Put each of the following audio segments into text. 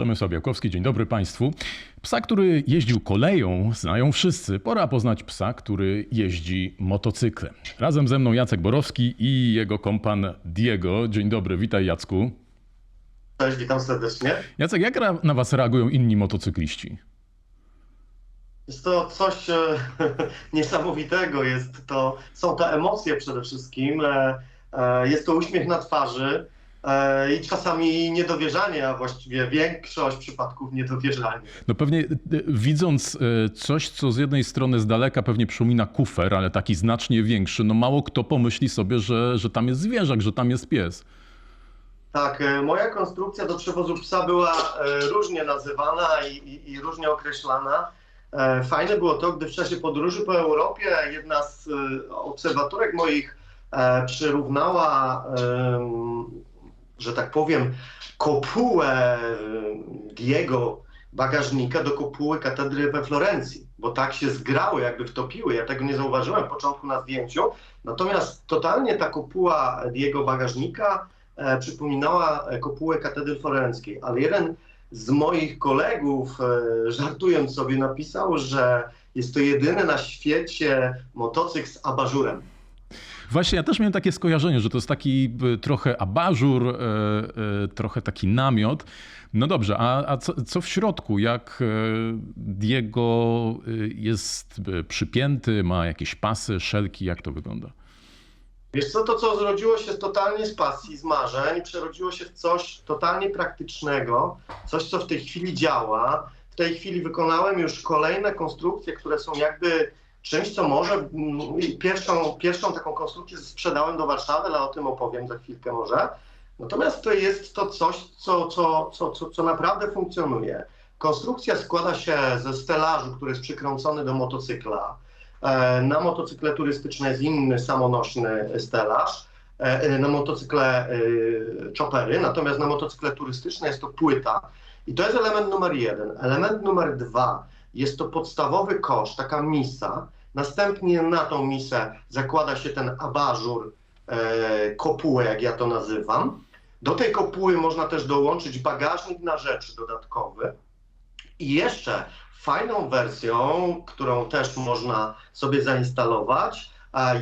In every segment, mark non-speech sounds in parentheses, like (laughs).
Przemysław Białkowski, dzień dobry Państwu. Psa, który jeździł koleją, znają wszyscy. Pora poznać psa, który jeździ motocyklem. Razem ze mną Jacek Borowski i jego kompan Diego. Dzień dobry, witaj Jacku. Cześć, witam serdecznie. Jacek, jak na Was reagują inni motocykliści? Jest to coś e, (laughs) niesamowitego. Jest to, są to emocje przede wszystkim. E, e, jest to uśmiech na twarzy i czasami niedowierzanie, a właściwie większość przypadków niedowierzanie. No pewnie y, y, widząc y, coś, co z jednej strony z daleka pewnie przypomina kufer, ale taki znacznie większy, no mało kto pomyśli sobie, że, że tam jest zwierzak, że tam jest pies. Tak, e, moja konstrukcja do przewozu psa była e, różnie nazywana i, i, i różnie określana. E, Fajne było to, gdy w czasie podróży po Europie jedna z e, obserwatorek moich e, przyrównała, że tak powiem, kopułę em, Diego bagażnika do kopuły katedry we Florencji, bo tak się zgrały, jakby wtopiły. Ja tego nie zauważyłem w początku na zdjęciu. Natomiast totalnie ta kopuła Diego bagażnika e, przypominała kopułę katedry florenckiej, ale jeden z moich kolegów, e, żartując sobie, napisał, że jest to jedyny na świecie motocykl z abażurem. Właśnie, ja też miałem takie skojarzenie, że to jest taki y, trochę abażur, y, y, trochę taki namiot. No dobrze, a, a co, co w środku? Jak Diego jest przypięty, ma jakieś pasy, szelki, jak to wygląda? Wiesz co, to co zrodziło się totalnie z pasji, z marzeń, przerodziło się w coś totalnie praktycznego, coś co w tej chwili działa. W tej chwili wykonałem już kolejne konstrukcje, które są jakby czymś, co może, pierwszą, pierwszą taką konstrukcję sprzedałem do Warszawy, ale o tym opowiem za chwilkę może. Natomiast to jest to coś, co, co, co, co, co naprawdę funkcjonuje. Konstrukcja składa się ze stelażu, który jest przykręcony do motocykla. E, Na motocykle turystyczne jest inny samonośny stelaż, e, na motocykle e, choppery, natomiast na motocykle turystyczne jest to płyta. I to jest element numer jeden. Element numer dwa jest to podstawowy kosz, taka misa. Następnie na tą misę zakłada się ten abażur, e, kopułę, jak ja to nazywam. Do tej kopuły można też dołączyć bagażnik na rzeczy dodatkowy. I jeszcze fajną wersją, którą też można sobie zainstalować,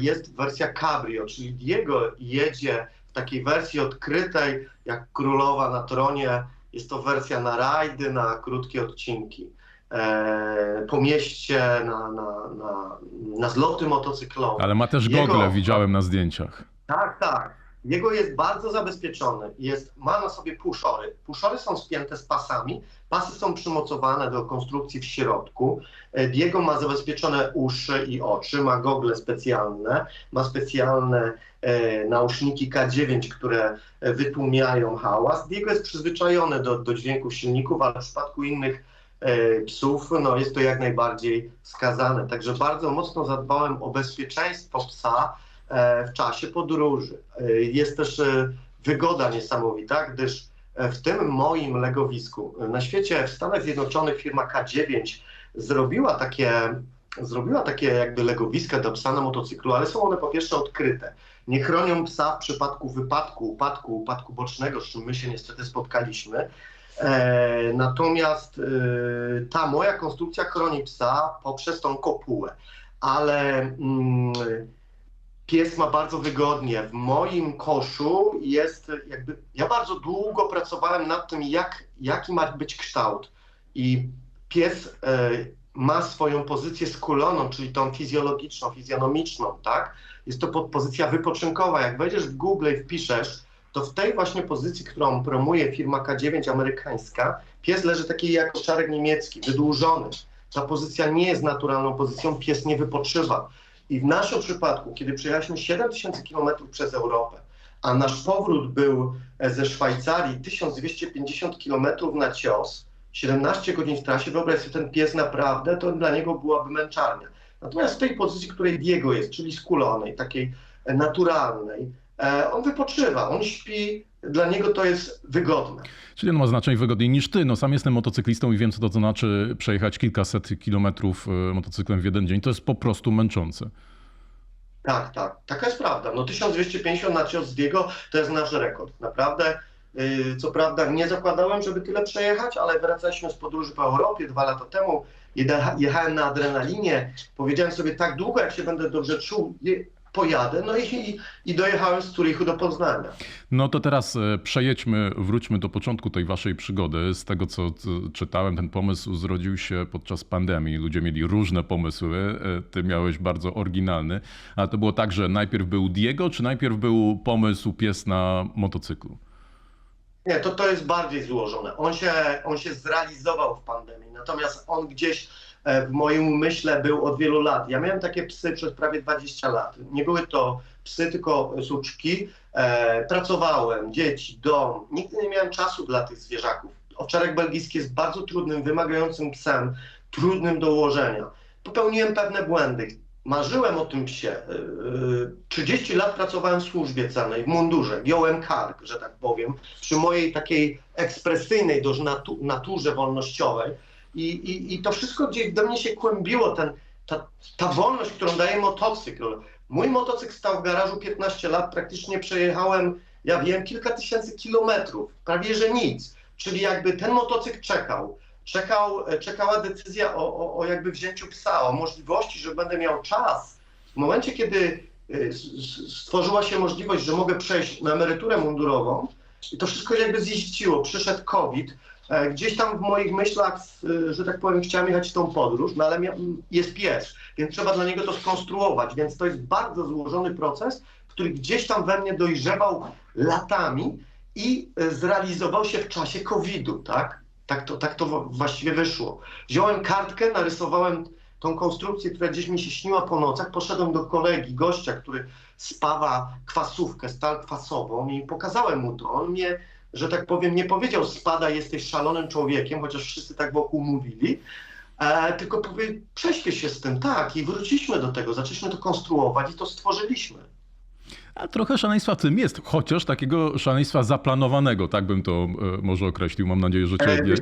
jest wersja Cabrio, czyli Diego jedzie w takiej wersji odkrytej, jak królowa na tronie. Jest to wersja na rajdy, na krótkie odcinki. E, po mieście, na, na, na, na zloty motocyklowe. Ale ma też Jego- gogle, widziałem na zdjęciach. Tak, tak. Jego jest bardzo zabezpieczony. Jest, ma na sobie puszory. Puszory są spięte z pasami. Pasy są przymocowane do konstrukcji w środku. E, Diego ma zabezpieczone uszy i oczy, ma gogle specjalne, ma specjalne e, nauszniki K9, które wytłumiają hałas. Diego jest przyzwyczajony do, do dźwięku silników, ale w przypadku innych psów no, jest to jak najbardziej wskazane. Także bardzo mocno zadbałem o bezpieczeństwo psa e, w czasie podróży. E, Jest też e, wygoda niesamowita, gdyż e, w tym moim legowisku e, na świecie, w Stanach Zjednoczonych firma K9 zrobiła takie, zrobiła takie jakby legowiska do psa na motocyklu, ale są one po pierwsze odkryte. Nie chronią psa w przypadku wypadku, upadku, upadku bocznego, z czym my się niestety spotkaliśmy. E, natomiast e, ta moja konstrukcja chroni psa poprzez tą kopułę. Ale mm, pies ma bardzo wygodnie. W moim koszu jest jakby. Ja bardzo długo pracowałem nad tym, jak, jaki ma być kształt. I pies e, ma swoją pozycję skuloną, czyli tą fizjologiczną, fizjonomiczną, tak? Jest to po- pozycja wypoczynkowa. Jak wejdziesz w Google i wpiszesz, to w tej właśnie pozycji, którą promuje firma K9 amerykańska, pies leży taki jak szarek niemiecki, wydłużony. Ta pozycja nie jest naturalną pozycją, pies nie wypoczywa. I w naszym przypadku, kiedy przejechaliśmy 7000 km przez Europę, a nasz powrót był e, ze Szwajcarii 1250 km na cios, 17 godzin w trasie, wyobraź sobie ten pies naprawdę, to dla niego byłaby męczarnia. Natomiast w tej pozycji, której Diego jest, czyli skulonej, takiej e, naturalnej, on wypoczywa, on śpi, dla niego to jest wygodne. Czyli on ma znacznie wygodniej niż ty. No sam jestem motocyklistą i wiem, co to znaczy przejechać kilkaset kilometrów y, motocyklem w jeden dzień. To jest po prostu męczące. Tak, tak, taka jest prawda. No 1250 na cios Diego to jest nasz rekord. Naprawdę Y, Co prawda nie zakładałem, żeby tyle przejechać, ale wracaliśmy z podróży po Europie dwa lata temu. Jecha- Jechałem na adrenalinie. Powiedziałem sobie, tak długo jak się będę dobrze czuł, pojadę. No i, i dojechałem z Zurichu do Poznania. No to teraz e, przejedźmy, wróćmy do początku tej waszej przygody. Z tego, co czytałem, ten pomysł zrodził się podczas pandemii. Ludzie mieli różne pomysły. e, Ty miałeś bardzo oryginalny. Ale to było tak, że najpierw był Diego, czy najpierw był pomysł pies na motocyklu? Nie, to, to jest bardziej złożone. On się, on się zrealizował w pandemii, natomiast on gdzieś w moim umyśle był od wielu lat. Ja miałem takie psy przez prawie 20 lat. Nie były to psy, tylko suczki. E, pracowałem, dzieci, dom. Nigdy nie miałem czasu dla tych zwierzaków. Owczarek belgijski jest bardzo trudnym, wymagającym psem, trudnym do ułożenia. Popełniłem pewne błędy. Marzyłem o tym psie. Yy, 30 lat pracowałem w służbie celnej, w mundurze, giąłem kark, że tak powiem, przy mojej takiej ekspresyjnej dość natu, naturze wolnościowej. I, i, I to wszystko gdzieś we mnie się kłębiło, ten, ta, ta wolność, którą daje motocykl. Mój motocykl stał w garażu 15 lat, praktycznie przejechałem, ja wiem, kilka tysięcy kilometrów, prawie że nic. Czyli jakby ten motocykl czekał. Czekał, czekała decyzja o, o, o jakby wzięciu psa, o możliwości, że będę miał czas. W momencie, kiedy s- stworzyła się możliwość, że mogę przejść na emeryturę mundurową, i to wszystko jakby ziściło. Przyszedł COVID. E, Gdzieś tam w moich myślach, y, że tak powiem, chciałem jechać w tą podróż, no ale jest pies, więc trzeba dla niego to skonstruować. Więc to jest bardzo złożony proces, który gdzieś tam we mnie dojrzewał latami i e, zrealizował się w czasie COVID-u, tak? Tak to, tak to właściwie wyszło. Wziąłem kartkę, narysowałem tą konstrukcję, która gdzieś mi się śniła po nocach, poszedłem do kolegi, gościa, który spawa kwasówkę, stal kwasową i pokazałem mu to. On mnie, że tak powiem, nie powiedział spada, jesteś szalonym człowiekiem, chociaż wszyscy tak wokół mówili, e, tylko powie, prześpiesz się z tym, tak, i wróciliśmy do tego, zaczęliśmy to konstruować i to stworzyliśmy. A trochę szaleństwa w tym jest, chociaż takiego szaleństwa zaplanowanego, tak bym to e, może określił. Mam nadzieję, że cię E, nie,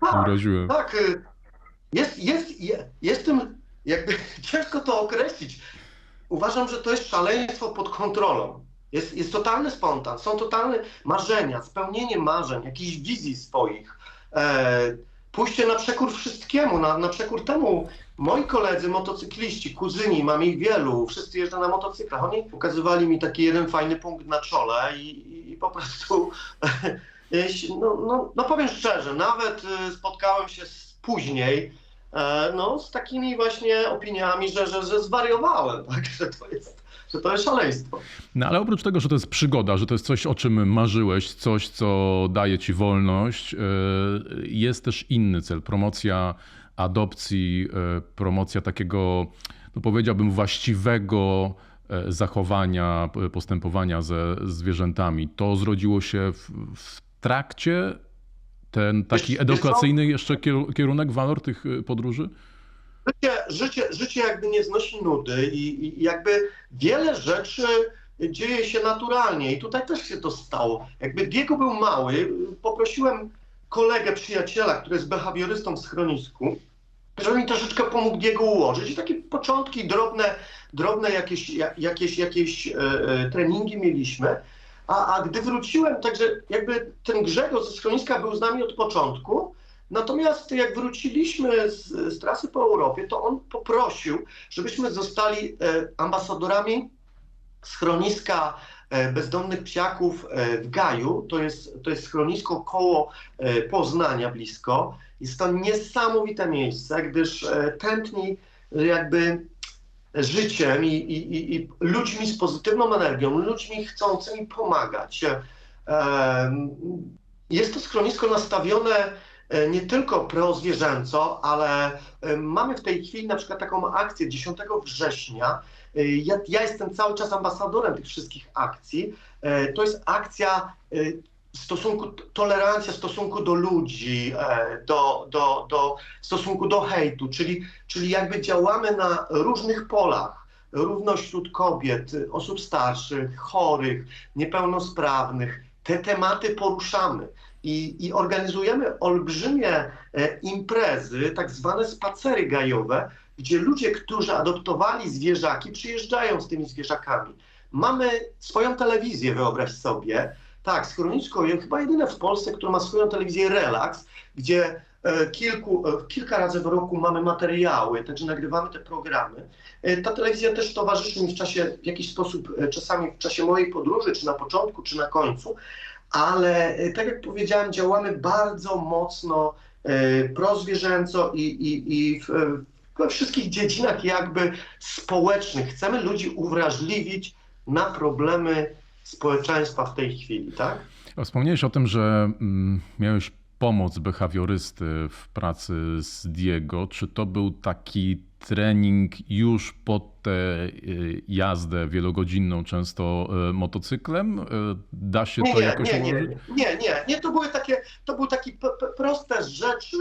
Tak, uraziłem. Tak, y, jest, jest, je, jestem, jakby (laughs) ciężko to określić. Uważam, że to jest szaleństwo pod kontrolą. Jest, jest totalny spontan, są totalne marzenia, spełnienie marzeń, jakichś wizji swoich. E, pójście na przekór wszystkiemu, na, na przekór temu. Moi koledzy, motocykliści, kuzyni, mam ich wielu, wszyscy jeżdżą na motocyklach. Oni pokazywali mi taki jeden fajny punkt na czole i, i, po prostu Jeśli- (laughs) No, no, no powiem szczerze, nawet y, spotkałem się z, później e, no, z takimi właśnie opiniami, że, że, że zwariowałem, tak? (laughs) że, to jest, że to jest szaleństwo. No ale oprócz tego, że to jest przygoda, że to jest coś, o czym marzyłeś, coś, co daje ci wolność, e, jest też inny cel. Promocja adopcji, e, promocja takiego, no powiedziałbym, właściwego e, zachowania, postępowania ze zwierzętami. To zrodziło się w, w trakcie, ten taki edukacyjny jeszcze kier- kierunek, walor tych e, podróży? Życie, życie, życie jakby nie znosi nudy i, i jakby wiele rzeczy dzieje się naturalnie i tutaj też się to stało. Jakby Diego był mały, poprosiłem kolegę, przyjaciela, który jest behawiorystą w schronisku, żeby mi troszeczkę pomógł Diego ułożyć. I takie początki, drobne, drobne jakieś, ja- jakieś, jakieś e, e, treningi mieliśmy. A, a gdy wróciłem, także jakby ten Grzegorz ze schroniska był z nami od początku, Natomiast jak wróciliśmy z, z trasy po Europie, to on poprosił, żebyśmy zostali e, ambasadorami schroniska e, bezdomnych psiaków e, w Gaju. To jest, to jest schronisko koło Poznania blisko. Jest to niesamowite miejsce, gdyż tętni jakby życiem i, i, i, ludźmi z pozytywną energią, ludźmi chcącymi pomagać. Em, Jest to schronisko nastawione e, nie tylko prozwierzęco, ale e, mamy w tej chwili na przykład taką akcję 10 września. E, Ja, ja jestem cały czas ambasadorem tych wszystkich akcji. E, To jest akcja e, stosunku, tolerancja stosunku do ludzi, e, do, do, do, stosunku do hejtu, czyli, czyli jakby działamy na różnych polach. Równość wśród kobiet, osób starszych, chorych, niepełnosprawnych. Te tematy poruszamy i, i organizujemy olbrzymie e, imprezy, tak zwane spacery gajowe, gdzie ludzie, którzy adoptowali zwierzaki, przyjeżdżają z tymi zwierzakami. Mamy swoją telewizję, wyobraź sobie. Tak, schronisko, je- chyba jedyne w Polsce, które ma swoją telewizję Relax, gdzie e, kilku, e, kilka razy w roku mamy materiały, także nagrywamy te programy. E, Ta telewizja też towarzyszy mi w czasie, w jakiś sposób, czasami w czasie mojej podróży, czy na początku, czy na końcu, ale tak jak powiedziałem, działamy bardzo mocno prozwierzęco i, i, i w, we wszystkich dziedzinach jakby społecznych. Chcemy ludzi uwrażliwić na problemy społeczeństwa w tej chwili, tak? Wspomniałeś o tym, że mm, miałeś pomoc behawiorysty w pracy z Diego. Czy to był taki trening już pod tę y, jazdę wielogodzinną, często y, motocyklem? Y, Da się Nie, to nie, jakoś nie, nie, nie, nie, nie, to były takie, to były takie proste rzeczy,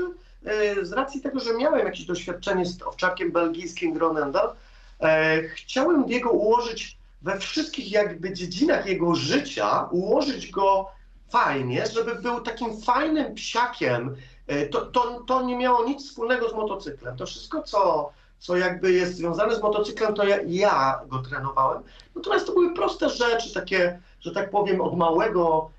e, z racji tego, że miałem jakieś doświadczenie z owczarkiem belgijskim Gronendal, e, chciałem jego ułożyć we wszystkich jakby dziedzinach jego życia, ułożyć go fajnie, żeby był takim fajnym psiakiem. E, To, to, to nie miało nic wspólnego z motocyklem. To wszystko, co, co jakby jest związane z motocyklem, to ja, ja go trenowałem. Natomiast to były proste rzeczy, takie, że tak powiem, od małego,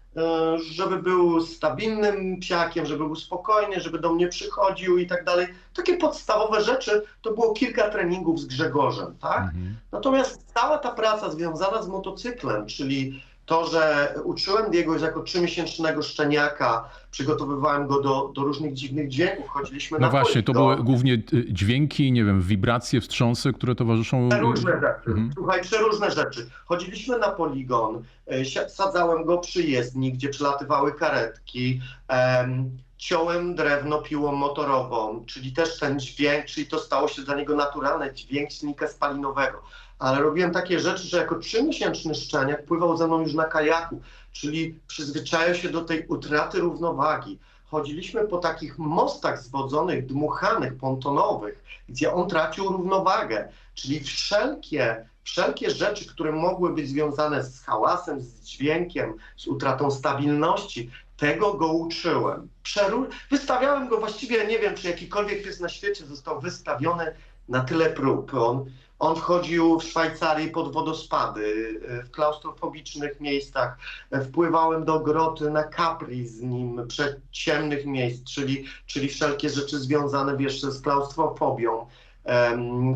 żeby był stabilnym psiakiem, żeby był spokojny, żeby do mnie przychodził i tak dalej. Takie podstawowe rzeczy to było kilka treningów z Grzegorzem, tak? Mhm. Natomiast cała ta praca związana z motocyklem, czyli to, że uczyłem Diego już jako trzymiesięcznego szczeniaka, przygotowywałem go do, do różnych dziwnych dźwięków, chodziliśmy No na właśnie, to były głównie y, dźwięki, nie wiem, wibracje, wstrząsy, które towarzyszą. Przeróżne rzeczy. Mhm. Słuchaj, przeróżne rzeczy. Chodziliśmy na poligon, e, sadzałem go przy jezdni, gdzie przelatywały karetki, em, ciąłem drewno piłą motorową, czyli też ten dźwięk, czyli to stało się dla niego naturalne, dźwięk silnika spalinowego. Ale robiłem takie rzeczy, że jako trzymiesięczny szczeniak pływał ze mną już na kajaku, czyli przyzwyczaił się do tej utraty równowagi. Chodziliśmy po takich mostach zwodzonych, dmuchanych, pontonowych, gdzie on tracił równowagę. Czyli wszelkie, wszelkie rzeczy, które mogły być związane z hałasem, z dźwiękiem, z utratą stabilności, tego go uczyłem. Przeru- wystawiałem go właściwie, nie wiem, czy jakikolwiek pies na świecie został wystawiony na tyle prób. On, on wchodził w Szwajcarii pod wodospady, e, w klaustrofobicznych miejscach. Wpływałem do groty na Capri z nim, ciemnych miejsc, czyli, czyli wszelkie rzeczy związane, wiesz, z klaustrofobią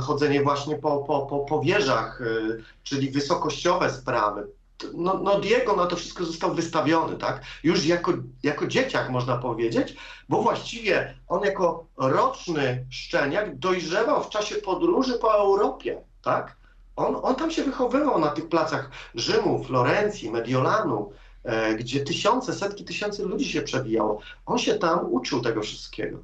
chodzenie właśnie po, po, po, po wieżach, y, czyli wysokościowe sprawy. No, no Diego na to wszystko został wystawiony, tak? Już jako, jako dzieciak można powiedzieć, bo właściwie on jako roczny szczeniak dojrzewał w czasie podróży po Europie, tak? On, on tam się wychowywał na tych placach Rzymu, Florencji, Mediolanu, e, gdzie tysiące, setki tysięcy ludzi się przewijało. On się tam uczył tego wszystkiego.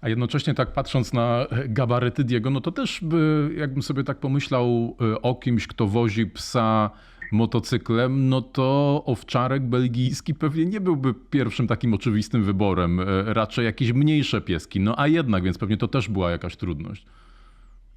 A jednocześnie tak patrząc na gabaryty Diego, no to też by, jakbym sobie tak pomyślał y, o kimś, kto wozi psa motocyklem, no to owczarek belgijski pewnie nie byłby pierwszym takim oczywistym wyborem. Y, Raczej jakieś mniejsze pieski. No a jednak, więc pewnie to też była jakaś trudność.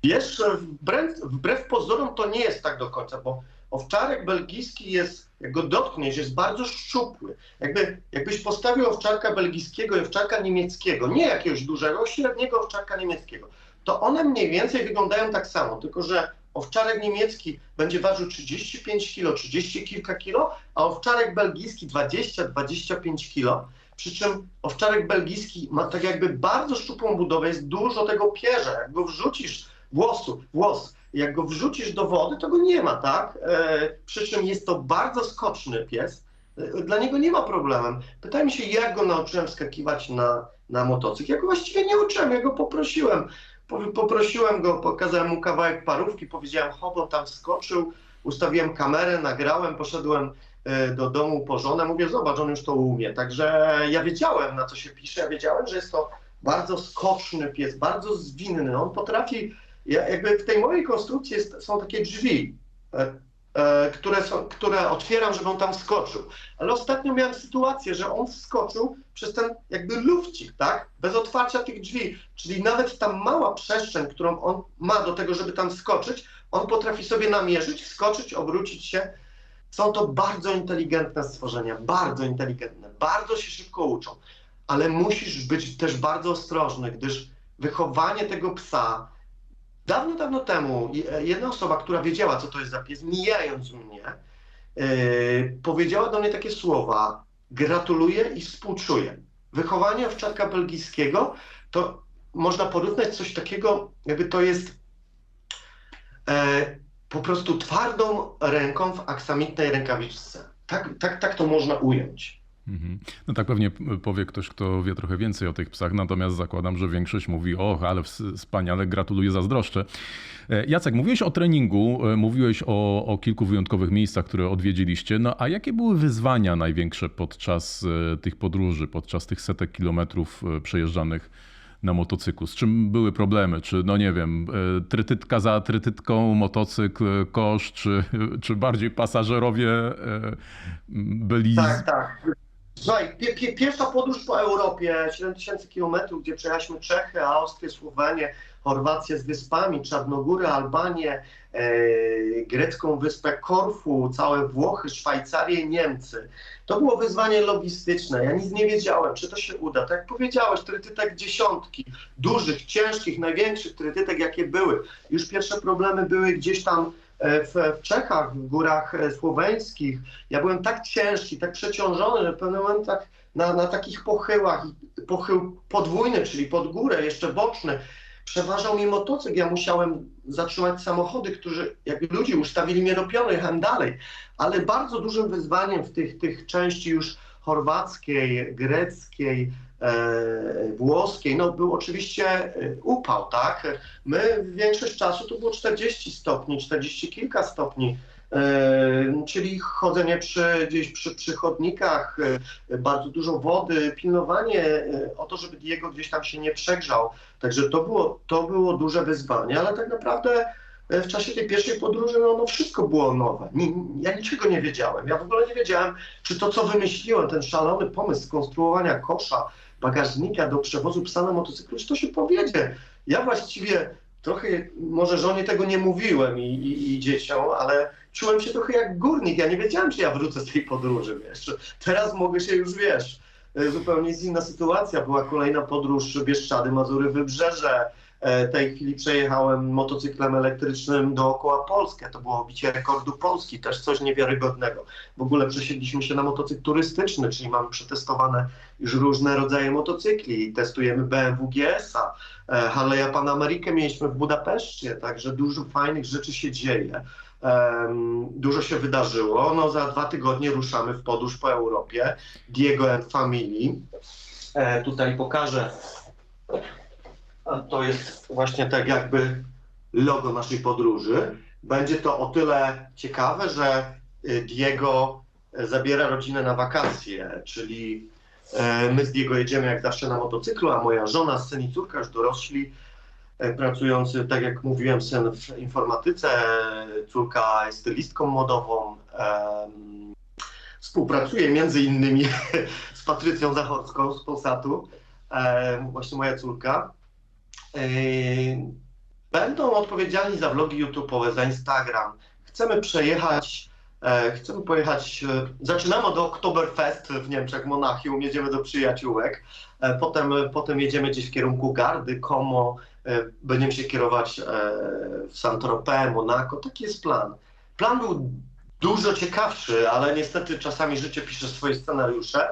Wiesz, wbrew, wbrew pozorom to nie jest tak do końca, bo owczarek belgijski jest, jak go dotkniesz, jest bardzo szczupły. Jakby, jakbyś postawił owczarka belgijskiego i owczarka niemieckiego, nie jakiegoś dużego, średniego owczarka niemieckiego, to one mniej więcej wyglądają tak samo, tylko że owczarek niemiecki będzie ważył 35 kg, 30 kilka kilo, a owczarek belgijski 20-25 kg. Przy czym owczarek belgijski ma tak jakby bardzo szczupłą budowę, jest dużo tego pierza. Jak go wrzucisz włosu, włos, jak go wrzucisz do wody, to go nie ma, tak? E, przy czym jest to bardzo skoczny pies. E, dla niego nie ma problemu. Pytałem się, jak go nauczyłem skakiwać na, na motocykl. Ja go właściwie nie uczyłem, ja go poprosiłem. Po, poprosiłem go, pokazałem mu kawałek parówki, powiedziałem, hop, on tam skoczył, ustawiłem kamerę, nagrałem, poszedłem e, do domu po żonę, mówię, zobacz, on już to umie. Także ja wiedziałem, na co się pisze, ja wiedziałem, że jest to bardzo skoczny pies, bardzo zwinny. On potrafi, ja, jakby w tej mojej konstrukcji jest, są takie drzwi, e, które, są, które otwieram, żeby on tam skoczył. Ale ostatnio miałem sytuację, że on wskoczył przez ten jakby lufcik, tak? Bez otwarcia tych drzwi. Czyli nawet ta mała przestrzeń, którą on ma do tego, żeby tam skoczyć, on potrafi sobie namierzyć, wskoczyć, obrócić się. Są to bardzo inteligentne stworzenia, bardzo inteligentne, bardzo się szybko uczą, ale musisz być też bardzo ostrożny, gdyż wychowanie tego psa, dawno, dawno temu je- jedna osoba, która wiedziała, co to jest za pies, mijając mnie, yy, powiedziała do mnie takie słowa: gratuluję i współczuję. Wychowanie owczarka belgijskiego to można porównać coś takiego, jakby to jest e, po prostu twardą ręką w aksamitnej rękawiczce. Tak, tak, tak to można ująć. Mhm. No tak pewnie powie ktoś, kto wie trochę więcej o tych psach, natomiast zakładam, że większość mówi, och, ale ws- wspaniale, gratuluję, zazdroszczę. E, Jacek, mówiłeś o treningu, e, mówiłeś o, o kilku wyjątkowych miejscach, które odwiedziliście, no a jakie były wyzwania największe podczas e, tych podróży, podczas tych setek kilometrów przejeżdżanych na motocyklu? Z czym były problemy? Czy, no nie wiem, trytytka za trytytką, motocykl, kosz, czy, (laughs) czy bardziej pasażerowie byli... Tak, tak. Słuchaj, pie, pie, pierwsza podróż po Europie, 7000 km, gdzie przejechaliśmy Czechy, Austrię, Słowenię, Chorwację z wyspami, Czarnogórę, Albanię, e, grecką wyspę Korfu, całe Włochy, Szwajcarię Niemcy. To było wyzwanie logistyczne. Ja nic nie wiedziałem, czy to się uda. Tak jak powiedziałeś, trytytek dziesiątki, dużych, ciężkich, największych trytytek, jakie były. Już pierwsze problemy były gdzieś tam w, w Czechach, w górach e, słoweńskich. Ja byłem tak ciężki, tak przeciążony, że w pewnym momentach na, na takich pochyłach, pochył podwójny, czyli pod górę, jeszcze boczny, przeważał mi motocykl. Ja musiałem zatrzymać samochody, którzy, jak ludzie ustawili mnie do pionu, jechałem dalej. Ale bardzo dużym wyzwaniem w tych, tych części już chorwackiej, greckiej, e, włoskiej, no był oczywiście e, upał, tak? My większość czasu to było 40 stopni, 40 kilka stopni, e, czyli chodzenie przy, gdzieś przy, przy chodnikach, e, bardzo dużo wody, pilnowanie e, o to, żeby Diego gdzieś tam się nie przegrzał. Także to było, to było duże wyzwanie, ale tak naprawdę e, w czasie tej pierwszej podróży no, no wszystko było nowe. Ni, ja niczego nie wiedziałem. Ja w ogóle nie wiedziałem, czy to, co wymyśliłem, ten szalony pomysł skonstruowania kosza, bagażnika do przewozu psa na motocyklu, czy to się powiedzie. Ja właściwie trochę, może żonie tego nie mówiłem i, i, i dzieciom, ale czułem się trochę jak górnik. Ja nie wiedziałem, czy ja wrócę z tej podróży, wiesz. Teraz mogę się już, wiesz, e, zupełnie jest inna sytuacja. Była kolejna podróż Bieszczady, Mazury, Wybrzeże. E, tej chwili przejechałem motocyklem elektrycznym dookoła Polskę. To było bicie rekordu Polski, też coś niewiarygodnego. W ogóle przesiedliśmy się na motocykl turystyczny, czyli mamy przetestowane już różne rodzaje motocykli. Testujemy BMW GS-a, e, Harley'a Pan Amerikę mieliśmy w Budapeszcie, także dużo fajnych rzeczy się dzieje. Dużo się wydarzyło. No, za dwa tygodnie ruszamy w podróż po Europie. Diego and Family. E, tutaj pokażę. To jest właśnie tak jakby logo naszej podróży. Będzie to o tyle ciekawe, że y, Diego e, zabiera rodzinę na wakacje, czyli e, my z Diego jedziemy jak zawsze na motocyklu, a moja żona, syn i córka już dorośli, e, pracujący, tak jak mówiłem, syn w informatyce, córka jest stylistką modową. Współpracuje między innymi (laughs) z Patrycją Zachorską z Polsatu, właśnie moja córka. E, Będą odpowiedzialni za vlogi YouTube'owe, za Instagram. Chcemy przejechać, e, chcemy pojechać, e, zaczynamy od Oktoberfest w Niemczech, Monachium, jedziemy do przyjaciółek, e, potem, potem jedziemy gdzieś w kierunku Gardy, Como, będziemy się kierować w Saint-Tropez, Monaco, taki jest plan. Plan był dużo ciekawszy, ale niestety czasami życie pisze swoje scenariusze.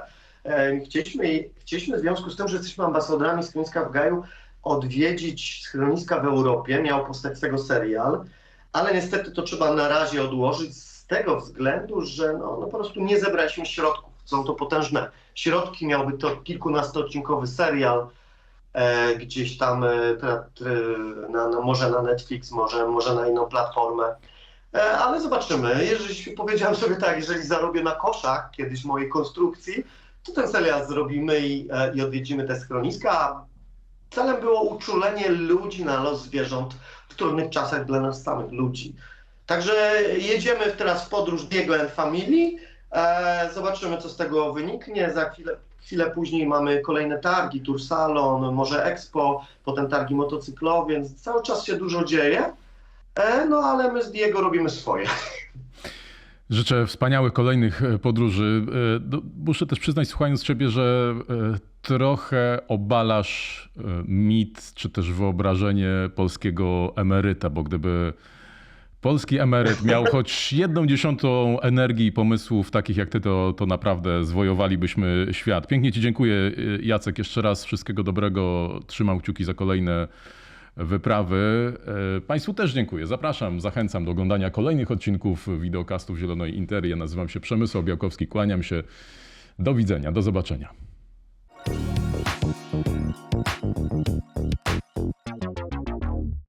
Chcieliśmy, chcieliśmy w związku z tym, że jesteśmy ambasadorami schroniska w Gaju, odwiedzić schroniska w Europie, miał powstać z tego serial, ale niestety to trzeba na razie odłożyć z tego względu, że no, no po prostu nie zebraliśmy środków. Są to potężne środki, miałby to kilkunastoodcinkowy serial, e, gdzieś tam e, tra, tra, na, na, może na Netflix, może, może na inną platformę. E, ale zobaczymy. Jeżeli powiedziałem sobie tak, jeżeli zarobię na koszach kiedyś mojej konstrukcji, to ten serial zrobimy i, e, i odwiedzimy te schroniska. Celem było uczulenie ludzi na los zwierząt w trudnych czasach dla nas samych ludzi. Także jedziemy teraz w podróż Diego and Family. E, zobaczymy, co z tego wyniknie. Za chwilę, chwilę później mamy kolejne targi, Tour Salon, może Expo, potem targi motocyklowe, więc cały czas się dużo dzieje. E, no ale my z Diego robimy swoje. Życzę wspaniałych kolejnych e, podróży. E, Muszę też przyznać, słuchając Ciebie, że e, trochę obalasz mit, czy też wyobrażenie polskiego emeryta, bo gdyby polski emeryt miał (laughs) choć jedną dziesiątą energii i pomysłów takich jak ty, to, to naprawdę zwojowalibyśmy świat. Pięknie ci dziękuję, Jacek, jeszcze raz wszystkiego dobrego. Trzymam kciuki za kolejne wyprawy. E, państwu też dziękuję. Zapraszam, zachęcam do oglądania kolejnych odcinków wideokastów Zielonej Intery. Ja nazywam się Przemysław Białkowski, kłaniam się. Do widzenia, do zobaczenia.